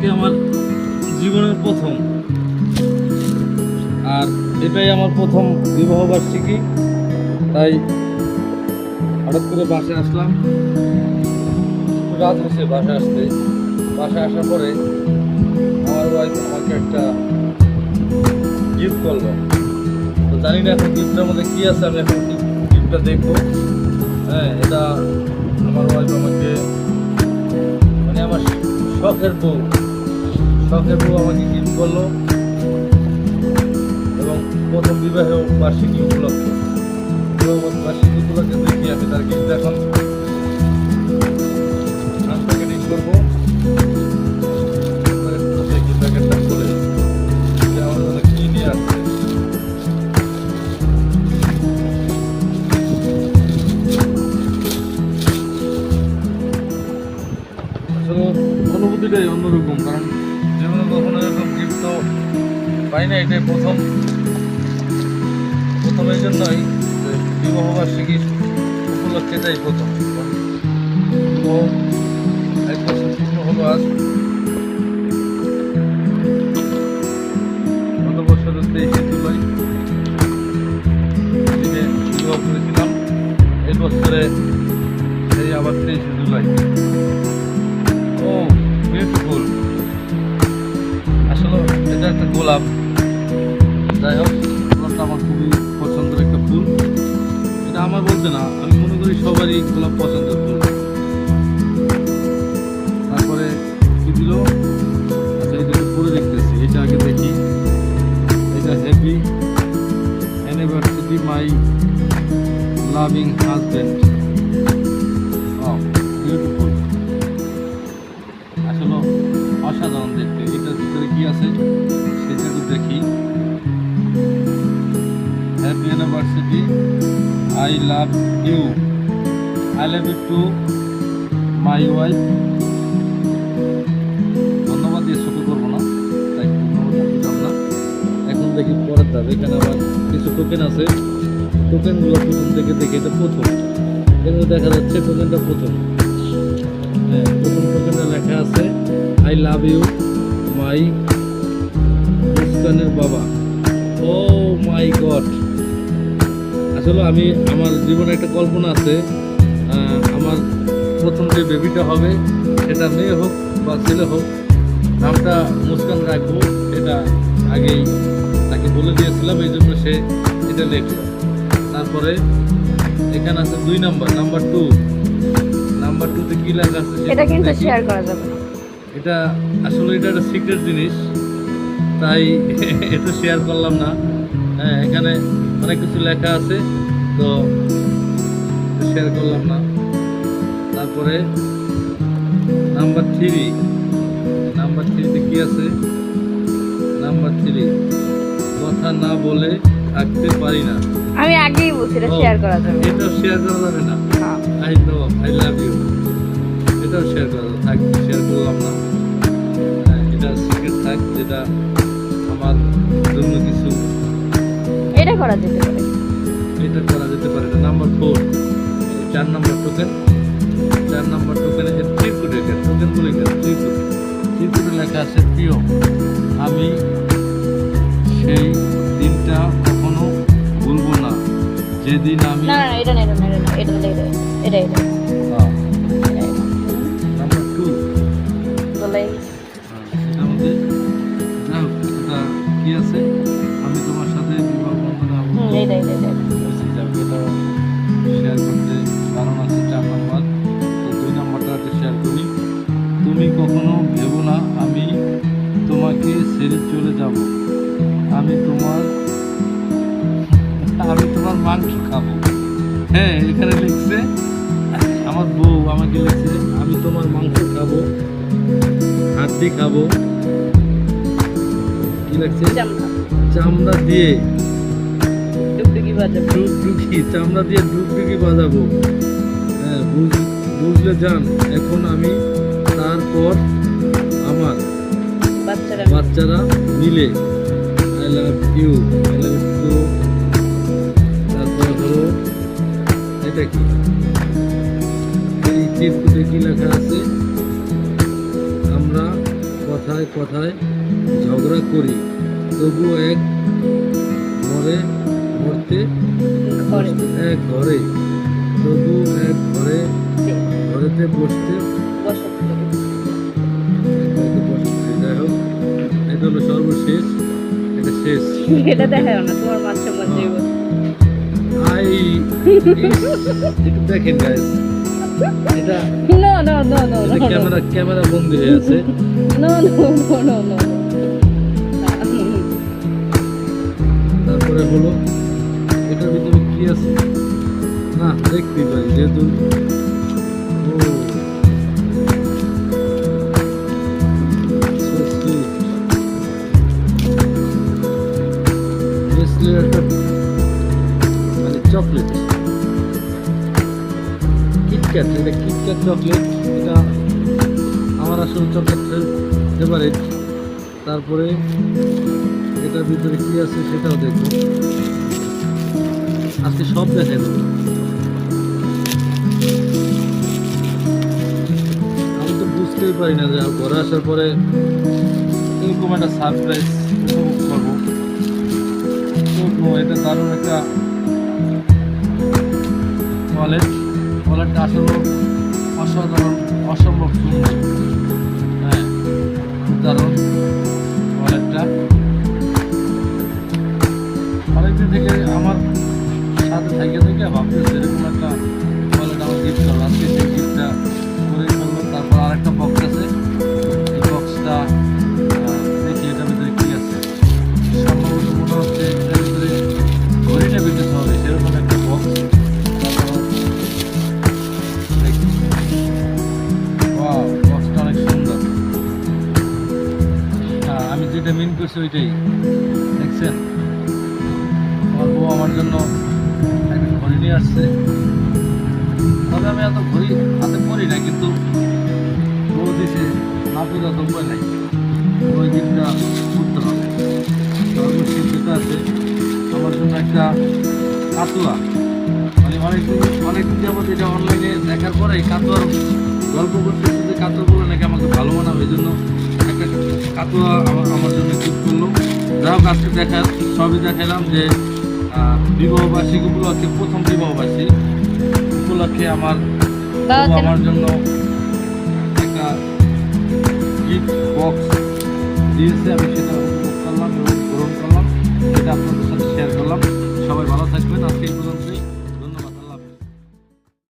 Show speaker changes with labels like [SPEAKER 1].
[SPEAKER 1] আজকে আমার জীবনের প্রথম। আর এটাই আমার প্রথম বিবাহ বার্ষিকী তাই হঠাৎ করে বাসে আসলাম। রাত হয়েছে বাসে আসতে। বাসে আসার পরে আমার ওয়াইফ আমাকে একটা গিফট করল। তো জানি না এখন গিফটের মধ্যে কী আছে, আমি এখন গিফটটা দেখব। হ্যাঁ এটা আমার ওয়াইফ আমাকে মানে আমার শখের বউ। শখের বউ আমাকে গিফট করল এবং প্রথম বিবাহ বার্ষিকী উপলক্ষে বার্ষিকী উপলক্ষে দেখি আমি তার গিফট। এখন করব। এবার একটু দেখি তো পাই না এটাই প্রথম প্রথম এই জন্যই যে বিবাহ বার্ষিকী উপলক্ষে এটাই প্রথম। তো এক বছর পূর্ণ হলো আজ। গত বছরের তেইশে জুলাই বিবাহ করেছিলাম। এই বছরে সেই আবার তেইশে জুলাই। ও বিউটিফুল একটা গোলাপ। যাই হোক, গোলাপটা আমার খুবই পছন্দের একটা ফুল। এটা আমার বলতে না, আমি মনে করি সবারই গোলাপ পছন্দের ফুল। Love you I love you to my wife ধন্যবাদ দিয়ে ছোট করব না। তাই এখন দেখি পরের ধাপ, এখানে আবার কিছু টোকেন আছে। টোকেনগুলো প্রথম থেকে দেখি, এটা প্রথম। এখানে দেখা যাচ্ছে টোকেনটা প্রথম। হ্যাঁ প্রথম টোকেনে লেখা আছে আই লাভ ইউ মাই মুস্কানের বাবা। ও মাই গড আসলে আমি আমার জীবনে একটা কল্পনা আছে আমার প্রথম যে বেবিটা হবে সেটা মেয়ে হোক বা ছেলে হোক নামটা মুস্কান রাখব এটা আগেই তাকে বলে দিয়েছিলাম এই জন্য সে এটা লিখলো। তারপরে এখানে আছে দুই নাম্বার নাম্বার টু নাম্বার টুতে কী লেখা আছে
[SPEAKER 2] এটা কিন্তু শেয়ার করা যাবে
[SPEAKER 1] এটা আসলে এটা একটা সিক্রেট জিনিস তাই এটা শেয়ার করলাম না। হ্যাঁ এখানে অনেক কিছু লেখা আছে তো শেয়ার করলাম না তারপরে নাম্বার থ্রি নাম্বার থ্রিতে কি আছে নাম্বার থ্রি কথা না বলে থাকতে পারি না
[SPEAKER 2] আমি আগেই বলছি এটা শেয়ার করা যাবে না।
[SPEAKER 1] এটাও শেয়ার করা যাবে না
[SPEAKER 2] হ্যাঁ।
[SPEAKER 1] I know I love you এটাও শেয়ার করা যাবে। থাক শেয়ার করলাম না হ্যাঁ, এটা সিক্রেট থাক যেটা আমার
[SPEAKER 2] করা যেতে পারে।
[SPEAKER 1] এটা করা যেতে পারে। নাম্বার ফোর চার নাম্বার টোকেন চার নাম্বার টোকেনে যে ত্রিপুট এটা টোকেন বলে গেছে ত্রিপুট ত্রিপুটে লেখা আছে প্রিয় আমি সেই দিনটা কখনো ভুলবো না। যেদিন আমি
[SPEAKER 2] না না এটা না এটা না এটা এটা এটা এটা
[SPEAKER 1] চলে যাব। আমি তোমার আমি তোমার মাংস খাব। হ্যাঁ এখানে লিখছে আমার বউ আমাকে লিখছে আমি তোমার মাংস খাব হাড্ডি খাব। কি লাগছে চামড়া। দিয়ে।
[SPEAKER 2] টুকটুকি বাজাবে।
[SPEAKER 1] ডুগডুগি চামড়া দিয়ে ডুগডুগি বাজাবো। হ্যাঁ বুঝ- বুঝলে যান এখন আমি তারপর
[SPEAKER 2] বাচ্চারা
[SPEAKER 1] মিলে। I love you I love you তারপর হলো এটা কি? এই চিরকুটে কি লেখা আছে? আমরা কথায় কথায় ঝগড়া করি তবু এক ঘরে মরতে এক ঘরে তবু এক ঘরে ঘরেতে বসতে শেষ
[SPEAKER 2] এটা দেখায় না তোমার মাঝে মাঝে
[SPEAKER 1] আই একটু দেখেন গাইস এটা
[SPEAKER 2] নো নো নো নো
[SPEAKER 1] এটা ক্যামেরা ক্যামেরা বন্দি হয়ে আছে।
[SPEAKER 2] No no no no no
[SPEAKER 1] তারপরে হলো এটার ভিতরে কি আছে? না দেখতেই পারি যেহেতু চকলেট। কিটক্যাট এটা কিটক্যাট চকলেট, এটা আমার আসলে চকলেট ফেভারিট তারপরে এটার ভিতরে কি আছে সেটাও দেখব। আজকে সব দেখে দেবো আমি তো বুঝতেই পারি না যে ঘরে আসার পরে এরকম একটা সারপ্রাইজ করব। এটা দারুণ একটা ওয়ালেট কলেজটা আসলে অসাধারণ, অসম্ভব সুন্দর। হ্যাঁ দারুণ ওয়ালেটটা অনেকদিন থেকে আমার সাথে থেকে থেকে ভাবতেছে এরকম একটা যেটা মিন করছি ওইটাই। দেখছেন? বউ আমার জন্য একটা ঘড়ি নিয়ে আসছে। তবে আমি এত ঘড়ি হাতে পরি না কিন্তু বউ দিছে না পেলে তো উপায় নাই। ওই দিনটা করতে হবে। আছে। আমার জন্য একটা কাতুয়া। মানে অনেক অনেক যাবত এটা অনলাইনে দেখার পরে কাতুয়ার গল্প করতে কাতুয়াগুলো নাকি আমাকে ভালো মনে এই জন্য একটা আমার আমার জন্য ঠিক করল যাই হোক আজকে দেখা সবই দেখালাম যে বিবাহবার্ষিকী উপলক্ষে প্রথম বিবাহবার্ষিক উপলক্ষে আমার আমার জন্য একটা গিফট বক্স দিয়েছে। আমি সেটা করলাম এবং গ্রহণ করলাম। সেটা আপনাদের সাথে শেয়ার করলাম। সবাই ভালো থাকবেন। আজকে এই পর্যন্তই।